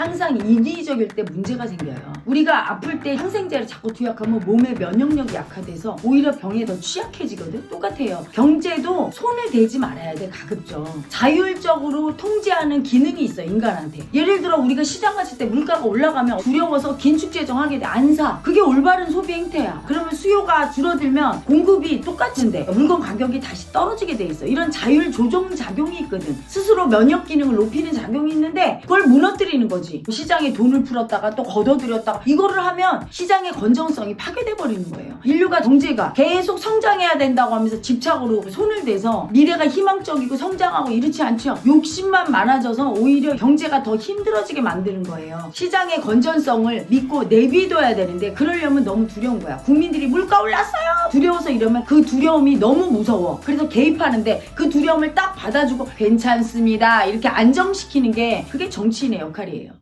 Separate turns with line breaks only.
항상 인위적일 때 문제가 생겨요. 우리가 아플 때 항생제를 자꾸 투약하면 몸의 면역력이 약화돼서 오히려 병에 더 취약해지거든. 똑같아요. 경제도 손을 대지 말아야 돼 가급적. 자율적으로 통제하는 기능이 있어 인간한테. 예를 들어 우리가 시장 갔을 때 물가가 올라가면 두려워서 긴축 재정하게 돼 안 사. 그게 올바른 소비 행태야. 그러면 수요가 줄어들면 공급이 똑같은데 물건 가격이 다시 떨어지게 돼 있어. 이런 자율 조정 작용이 있거든. 스스로 면역 기능을 높이는 작용이 있는데 그걸 무너뜨리는 거지. 시장에 돈을 풀었다가 또 걷어들였다가 이거를 하면 시장의 건전성이 파괴돼 버리는 거예요. 인류가 경제가 계속 성장해야 된다고 하면서 집착으로 손을 대서 미래가 희망적이고 성장하고 이렇지 않죠. 욕심만 많아져서 오히려 경제가 더 힘들어지게 만드는 거예요. 시장의 건전성을 믿고 내비둬야 되는데 그러려면 너무 두려운 거야. 국민들이 물가 올랐어요. 두려워서 이러면 그 두려움이 너무 무서워. 그래서 개입하는데 그 두려움을 딱 받아주고 괜찮습니다. 이렇게 안정시키는 게 그게 정치인의 역할이에요.